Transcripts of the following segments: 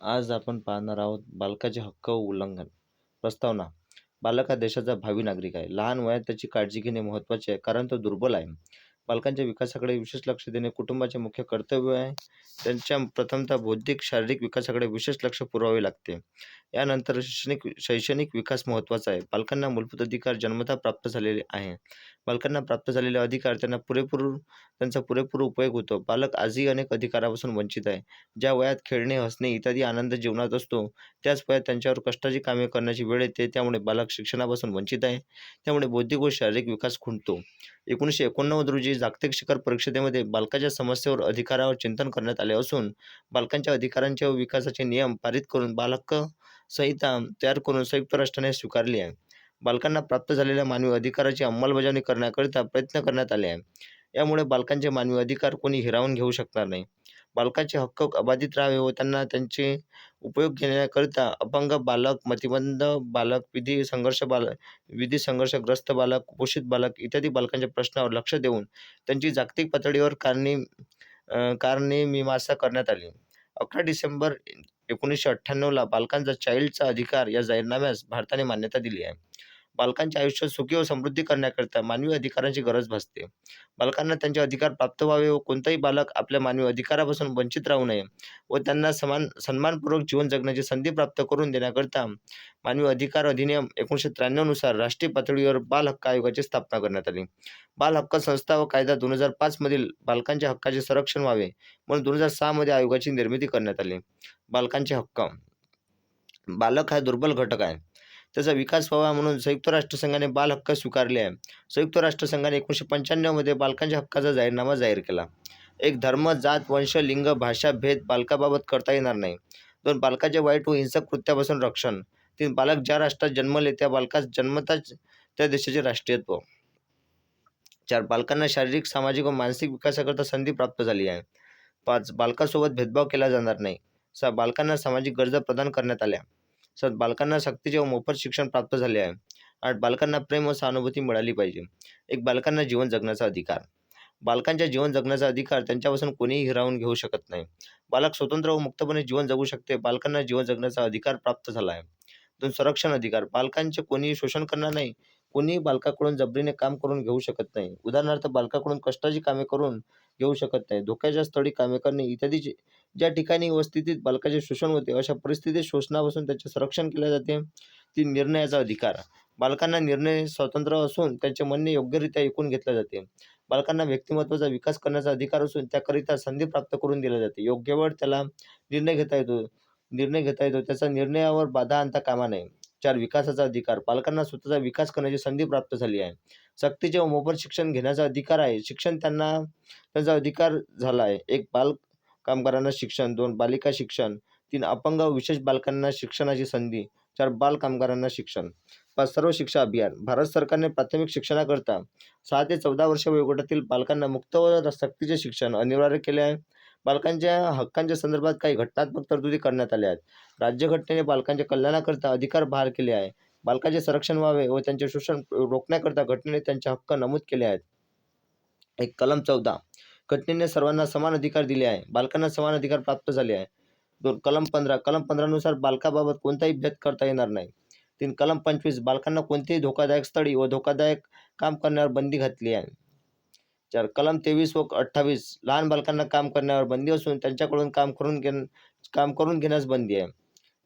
आज आपण पाहणार आहोत बालकाचे हक्क व उल्लंघन. प्रस्तावना: बालक हा देशाचा भावी नागरिक आहे. लहान वयात त्याची काळजी घेणे महत्त्वाचे आहे कारण तो दुर्बल आहे. बालकांच्या विकासाकडे विशेष लक्ष देणे कुटुंबाचे मुख्य कर्तव्य आहे. त्यांच्या प्रथमतः बौद्धिक, शारीरिक विकासाकडे विशेष लक्ष पुरवावे लागते. यानंतर शैक्षणिक शैक्षणिक विकास महत्त्वाचा आहे. बालकांना मूलभूत अधिकार जन्मतः प्राप्त झालेले आहे. बालकांना प्राप्त झालेले अधिकार त्यांना पुरेपूर त्यांचा पुरेपूर उपयोग होतो. बालक आजही अनेक अधिकारापासून वंचित आहे. ज्या वयात खेळणे, हसणे इत्यादी आनंद जीवनात असतो, त्याच वयात त्यांच्यावर कष्टाची कामे करण्याची वेळ येते. त्यामुळे बालक शिक्षणापासून वंचित आहे. त्यामुळे बौद्धिक व शारीरिक विकास खुंटतो. एकोणीसशे एकोणनव्वद रोजी जागतिक शिखर परिषदेमध्ये बालकाच्या समस्येवर अधिकारावर चिंतन करण्यात आले असून बालकांच्या अधिकारांचे व विकासाचे नियम पारित करून बालक संहिता तयार करून संयुक्त राष्ट्राने स्वीकारली आहे. बालकांना प्राप्त झालेल्या मानवी अधिकाराची अंमलबजावणी करण्याकरिता प्रयत्न करण्यात आले आहे. यामुळे बालकांचे मानवी अधिकार कोणी हिरावून घेऊ शकणार नाही. बालकांचे हक्क अबाधित राहावे व त्यांना त्यांचे उपयोग घेण्याकरिता अपंग बालक, मतिमंद बालक, विधी संघर्ष बालक, विधी संघर्षग्रस्त बालक, कुपोषित बालक इत्यादी बालकांच्या प्रश्नावर लक्ष देऊन त्यांची जागतिक पातळीवर कारणे कारणमीमांसा करण्यात आली. अकरा डिसेंबर एकोणीसशे अठ्ठ्याण्णवला बालकांचा चाइल्डचा अधिकार या जाहीरनाम्यास भारताने मान्यता दिली आहे. बालकांचे आयुष्य सुखी व समृद्धी करण्याकरिता मानवी अधिकारांची गरज भासते. बालकांना त्यांचे अधिकार प्राप्त व्हावे व कोणताही बालक आपल्या मानवी अधिकारापासून वंचित राहू नये व त्यांना समान सन्मानपूर्वक जीवन जगण्याची संधी प्राप्त करून देण्याकरिता मानवी अधिकार अधिनियम एकोणीसशे त्र्याण्णवनुसार राष्ट्रीय पातळीवर बाल हक्क आयोगाची स्थापना करण्यात आली. बाल हक्क संस्था व कायदा दोन हजार पाचमधील बालकांच्या हक्काचे संरक्षण व्हावे म्हणून दोन हजार सहामध्ये आयोगाची निर्मिती करण्यात आली. बालकांचे हक्क: बालक हा दुर्बल घटक आहे. त्याचा विकास व्हावा म्हणून संयुक्त राष्ट्रसंघाने बाल हक्क स्वीकारले आहे. संयुक्त राष्ट्रसंघाने एकोणीसशे पंच्याण्णवमध्ये बालकांच्या हक्काचा जाहीरनामा जाहीर केला. एक धर्म, जात, वंश, लिंग, भाषा भेद बालकाबाबत करता येणार नाही. दोन बालकाचे वाईट व हिंसक कृत्यापासून रक्षण. तीन बालक ज्या राष्ट्रात जन्मले त्या बालकास जन्मताच त्या देशाचे राष्ट्रीयत्व. चार बालकांना शारीरिक, सामाजिक व मानसिक विकासाकरिता संधी प्राप्त झाली आहे. पाच बालकासोबत भेदभाव केला जाणार नाही. सहा बालकांना सामाजिक गरजा प्रदान करण्यात आल्या. सर बालकांना सक्तीचे व मोफत शिक्षण प्राप्त झाले आहे. आठ बालकांना प्रेम व सहानुभूती मिळाली पाहिजे. एक बालकांना जीवन जगण्याचा अधिकार. बालकांच्या जीवन जगण्याचा अधिकार त्यांच्यापासून कोणीही हिरावून घेऊ शकत नाही. बालक स्वतंत्र व मुक्तपणे जीवन जगू शकते. बालकांना जीवन जगण्याचा अधिकार प्राप्त झाला आहे. दोन संरक्षण अधिकार. बालकांचे कोणीही शोषण करणार नाही. कोणीही बालकाकडून जबरीने काम करून घेऊ शकत नाही. उदाहरणार्थ बालकाकडून कष्टाची कामे करून घेऊ शकत नाही. धोक्याच्या स्थळी कामे करणे इत्यादी. ज्या ठिकाणी व स्थितीत बालकाचे शोषण होते अशा परिस्थितीत शोषणापासून त्याचे संरक्षण केले जाते. ती निर्णयाचा अधिकार. बालकांना निर्णय स्वातंत्र्य असून त्यांचे म्हणणे योग्यरित्या ऐकून घेतले जाते. बालकांना व्यक्तिमत्वाचा विकास करण्याचा अधिकार असून त्याकरिता संधी प्राप्त करून दिली जाते. योग्य वेळ त्याला निर्णय घेता येतो निर्णय घेता येतो. त्याचा निर्णयावर बाधा आणता कामा नये. चार विकासाचा अधिकार. पालकांना स्वतःचा विकास करण्याची संधी प्राप्त झाली आहे. सक्तीचे व मोफत शिक्षण घेण्याचा अधिकार आहे. शिक्षण त्यांना त्यांचा अधिकार झाला आहे. एक बाल कामगारांना शिक्षण. दोन बालिका शिक्षण. तीन अपंग व विशेष बालकांना शिक्षणाची संधी. चार बाल कामगारांना शिक्षण. पाच सर्व शिक्षा अभियान. भारत सरकारने प्राथमिक शिक्षणाकरता सहा ते चौदा वर्ष वयोगटातील बालकांना मुक्त व सक्तीचे शिक्षण अनिवार्य केले आहे. बालकांच्या हक्कांच्या संदर्भात काही घटनात्मक तरतुदी करण्यात आल्या आहेत. राज्यघटनेने बालकांच्या कल्याणाकरिता अधिकार बहाल केले आहे. बालकाचे संरक्षण व्हावे व त्यांचे शोषण रोखण्याकरता घटनेने त्यांचे हक्क नमूद केले आहेत. एक कलम चौदा. घटनेने सर्वांना समान अधिकार दिले आहे. बालकांना समान अधिकार प्राप्त झाले आहे. दोन कलम पंधरा. कलम पंधरा नुसार बालकाबाबत कोणताही भेद करता येणार नाही. तीन कलम पंचवीस. बालकांना कोणतीही धोकादायक स्थळी व धोकादायक काम करण्यावर बंदी घातली आहे. चार कलम तेवीस व अठ्ठावीस. लहान बालकांना काम करण्यावर बंदी असून त्यांच्याकडून काम करून घेण काम करून घेण्यास बंदी आहे.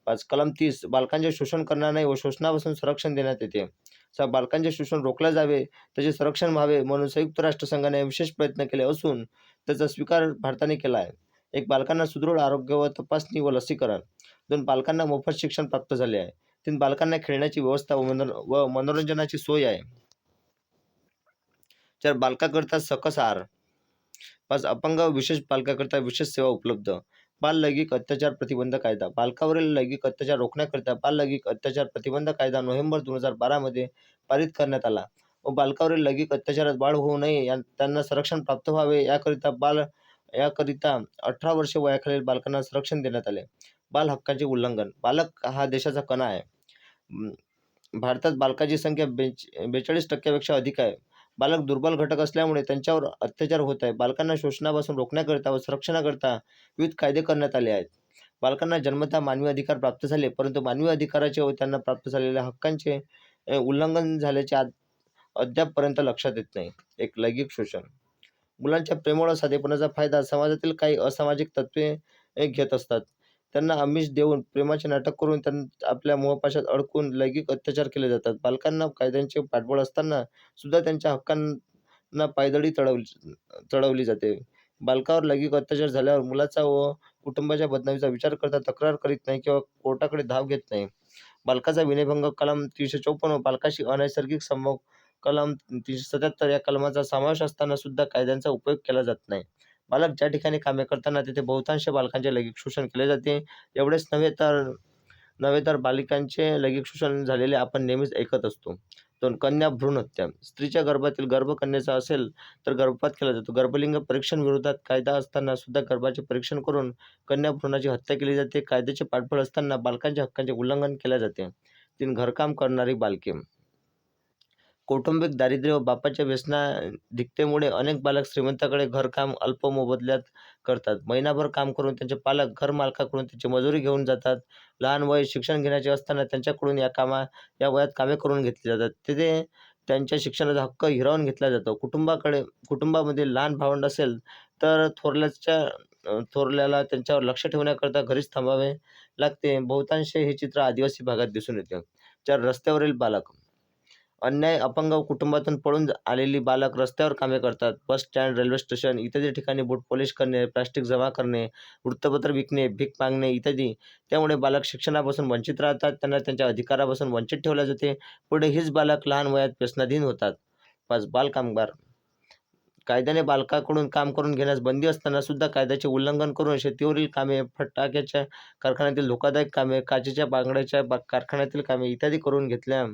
पाच कलम तीस. बालकांचे शोषण करणार नाही व शोषणापासून संरक्षण देण्यात येते. सहा बालकांचे शोषण रोखले जावे, त्याचे संरक्षण व्हावे म्हणून संयुक्त राष्ट्रसंघाने विशेष प्रयत्न केले असून त्याचा स्वीकार भारताने केला आहे. एक बालकांना सुदृढ आरोग्य व तपासणी व लसीकरण. दोन बालकांना मोफत शिक्षण प्राप्त झाले आहे. तीन बालकांना खेळण्याची व्यवस्था व मनोरंजनाची सोय आहे. चार बालकाकरता सकस आहार. पाच अपंग विशेष बालकाकरिता विशेष सेवा उपलब्ध. बाल लैंगिक अत्याचार प्रतिबंध कायदा. बालकांवरील लैंगिक अत्याचार रोखण्याकरिता बाल लैंगिक अत्याचार प्रतिबंध कायदा नोव्हेंबर दोन हजार बारामध्ये पारित करण्यात आला व बालकांवरील लैंगिक अत्याचारात वाढ होऊ नये, त्यांना संरक्षण प्राप्त व्हावे याकरिता बाल याकरिता अठरा वर्षे वयाखालील बालकांना संरक्षण देण्यात आले. बाल हक्कांचे उल्लंघन. बालक हा देशाचा कणा आहे. भारतात बालकाची संख्या बेचाळीस टक्क्यापेक्षा अधिक आहे. बालक दुर्बल घटक असल्यामुळे त्यांच्यावर अत्याचार होत आहे. बालकांना शोषणापासून रोखण्याकरिता व संरक्षणाकरिता विविध कायदे करण्यात आले आहेत. बालकांना जन्मतः मानवी अधिकार प्राप्त झाले, परंतु मानवी अधिकाराचे व त्यांना प्राप्त झालेल्या हक्कांचे उल्लंघन झाल्याचे अद्यापपर्यंत लक्षात येत नाही. एक लैंगिक शोषण मुलांच्या प्रेमळ साधेपणाचा फायदा समाजातील काही असामाजिक तत्त्वे घेत असतात. त्यांना आमिष देऊन, प्रेमाचे नाटक करून त्यां आपल्या मोहपाशात अडकून लैंगिक अत्याचार केले जातात. बालकांना कायद्यांचे पाठबळ असताना सुद्धा त्यांच्या हक्कांना पायदळी चढवली चढवली जाते. बालकावर लैंगिक अत्याचार झाल्यावर मुलाचा व कुटुंबाच्या बदनामीचा विचार करता तक्रार करीत नाही किंवा कोर्टाकडे धाव घेत नाही. बालकाचा विनयभंग कलम तीनशे चौपन्न व बालकाशी अनैसर्गिक संभोग कलम तीनशे सत्याहत्तर या कलमाचा समावेश असताना सुद्धा कायद्यांचा उपयोग केला जात नाही. बालक ज्या ठिकाणी कामे करताना तेथे बहुतांश बालकांचे लैंगिक शोषण केले जाते. एवढेच नव्हे तर नव्हे तर बालिकांचे लैंगिक शोषण झालेले आपण नेहमीच ऐकत असतो. दोन कन्या भ्रूण हत्या स्त्रीच्या गर्भातील गर्भकन्याचा असेल तर गर्भपात केला जातो. गर्भलिंग परीक्षण विरोधात कायदा असताना सुद्धा गर्भाचे परीक्षण करून कन्या भ्रूणाची हत्या केली जाते. कायद्याचे पाठबळ असताना बालकांच्या हक्कांचे उल्लंघन केले जाते. तीन घरकाम करणारी बालके कौटुंबिक दारिद्र्य व बापाच्या व्यसनाधिकतेमुळे अनेक बालक श्रीमंताकडे घरकाम अल्प मोबदल्यात करतात. महिनाभर काम करून त्यांचे पालक घरमालकाकडून त्यांची मजुरी घेऊन जातात. लहान वय शिक्षण घेण्याचे असताना त्यांच्याकडून या कामा या वयात कामे करून घेतली जातात. तिथे त्यांच्या शिक्षणाचा हक्क हिरावून घेतला जातो. कुटुंबाकडे कुटुंबामध्ये लहान भावंड असेल तर थोरल्याच्या थोरल्याला त्यांच्यावर लक्ष ठेवण्याकरता घरीच थांबावे लागते. बहुतांश हे चित्र आदिवासी भागात दिसून येते. चार रस्त्यावरील बालक अन्याय अपंग कुटुंबातून पळून आलेली बालक रस्त्यावर कामे करतात. बस स्टँड, रेल्वे स्टेशन इत्यादी ठिकाणी बूट पॉलिश करणे, प्लास्टिक जमा करणे, वृत्तपत्र विकणे, भीक मागणे इत्यादी. त्यामुळे बालक शिक्षणापासून वंचित राहतात. त्यांना त्यांच्या अधिकारापासून वंचित ठेवले जाते. पुढे हीच बालक लहान वयात व्यसनाधीन होतात. पाच बालकामगार कायद्याने बालकाकडून काम करून घेण्यास बंदी असताना सुद्धा कायद्याचे उल्लंघन करून शेतीवरील कामे, फटाक्याच्या कारखान्यातील धोकादायक कामे, काचेच्या बांगड्याच्या कारखान्यातील कामे इत्यादी करून घेतल्या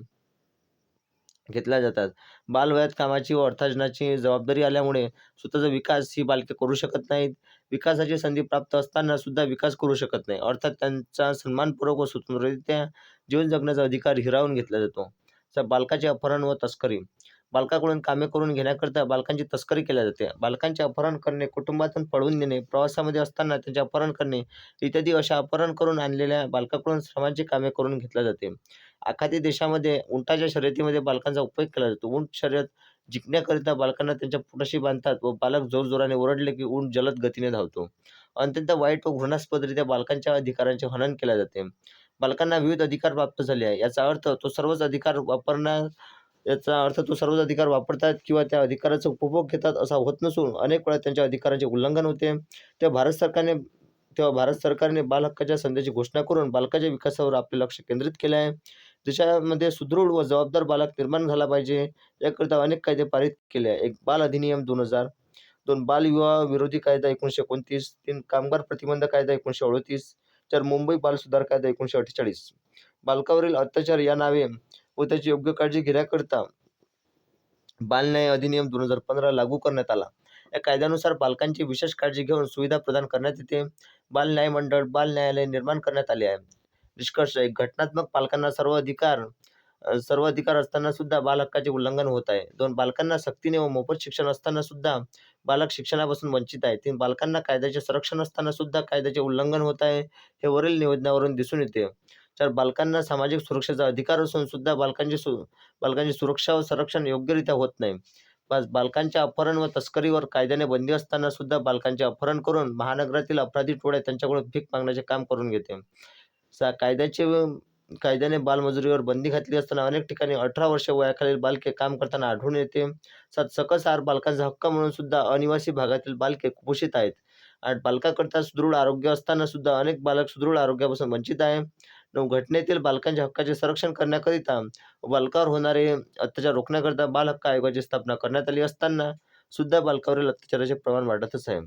घेतल्या जातात. बालवयात कामाची व अर्थार्जनाची जबाबदारी आल्यामुळे स्वतःचा विकास ही बालके करू शकत नाहीत. विकासाची संधी प्राप्त असताना सुद्धा विकास करू शकत नाही. अर्थात त्यांचा सन्मानपूर्वक व स्वतंत्ररित्या जीवन जगण्याचा अधिकार हिरावून घेतला जातो. बालकाचे अपहरण व तस्करी बालकाकडून कामे करून घेण्याकरिता बालकांची तस्करी केली जाते. बालकांचे अपहरण करणे, कुटुंबातून पळवून नेणे, प्रवासामध्ये असताना त्यांचे अपहरण करणे इत्यादी अशा अपहरण करून आणलेल्या बालकाकडून श्रमाची कामे करून घेतल्या जाते. आखाती देशामध्ये उंटाच्या शर्यतीमध्ये बालकांचा उपयोग केला जातो. उंट शर्यत जिंकण्याकरिता बालकांना त्यांच्या पोटाशी बांधतात व बालक जोरजोराने ओरडले की उंट जलद गतीने धावतो. अत्यंत वाईट व घृणास्पदरित्या बालकांच्या अधिकारांचे हनन केले जाते. बालकांना विविध अधिकार प्राप्त झाले आहे. याचा अर्थ तो सर्वच अधिकार वापरण्या याचा अर्थ तो सर्वच अधिकार वापरतात किंवा त्या अधिकाराचा उपभोग घेतात असा होत नसून अनेक वेळा त्यांच्या अधिकारांचे उल्लंघन होते. तेव्हा भारत सरकारने तेव्हा भारत सरकारने बाल हक्काच्या संध्याची घोषणा करून बालकाच्या विकासावर आपले लक्ष केंद्रित केले आहे. देशामध्ये सुदृढ व जबाबदार बालक निर्माण झाला पाहिजे याकरिता अनेक कायदे पारित केले आहे. एक बाल अधिनियम दोन हजार दोन बाल विवाह विरोधी कायदा एकोणीसशे एकोणतीस तीन कामगार प्रतिबंध कायदा एकोणीसशे अडतीस चार मुंबई बाल सुधार कायदा एकोणीसशे अठ्ठेचाळीस बालकावरील अत्याचार या नावे व त्याची योग्य काळजी घेण्याकरिता बाल न्याय अधिनियम दोन हजार पंधरा लागू करण्यात आला. या कायद्यानुसार बालकांची विशेष काळजी घेऊन सुविधा प्रदान करण्यात येते. बाल न्याय मंडळ, बाल न्यायालय निर्माण करण्यात आले आहे. निष्कर्ष एक घटनात्मक पालकांना सर्व अधिकार सर्व अधिकार असताना सुद्धा बाल हक्काचे उल्लंघन होत आहे. दोन बालकांना सक्तीने व मोफत शिक्षण असताना सुद्धा बालक शिक्षणापासून वंचित आहे. तीन बालकांना कायद्याचे संरक्षण असताना सुद्धा कायद्याचे उल्लंघन होत आहे. हे वरील निवेदनावरून दिसून येते. तर बालकांना सामाजिक सुरक्षेचा अधिकार असून सुद्धा बालकांची सु बालकांची सुरक्षा व संरक्षण योग्यरित्या होत नाही. पाच बालकांच्या अपहरण व तस्करीवर कायद्याने बंदी असताना सुद्धा बालकांचे अपहरण करून महानगरातील अपराधी टोळ्या त्यांच्याकडून भीक मागण्याचे काम करून घेते. सा कायद्याचे कायद्याने बालमजुरीवर बंदी घातली असताना अनेक ठिकाणी अठरा वर्षे वयाखालील बालके काम करताना आढळून येते. सात सकस आहार बालकांचा हक्क म्हणून सुद्धा अनिवासी भागातील बालके कुपोषित आहेत. आठ बालकाकरिता सुदृढ आरोग्य असताना सुद्धा अनेक बालक सुदृढ आरोग्यापासून वंचित आहे. घटनेतील बालकांच्या हक्काचे संरक्षण करण्याकरिता बालकावर होणारे अत्याचार रोखण्याकरिता बाल हक्क आयोगाची स्थापना करण्यात आली असताना सुद्धा बालकावरील अत्याचाराचे प्रमाण वाढतच आहे.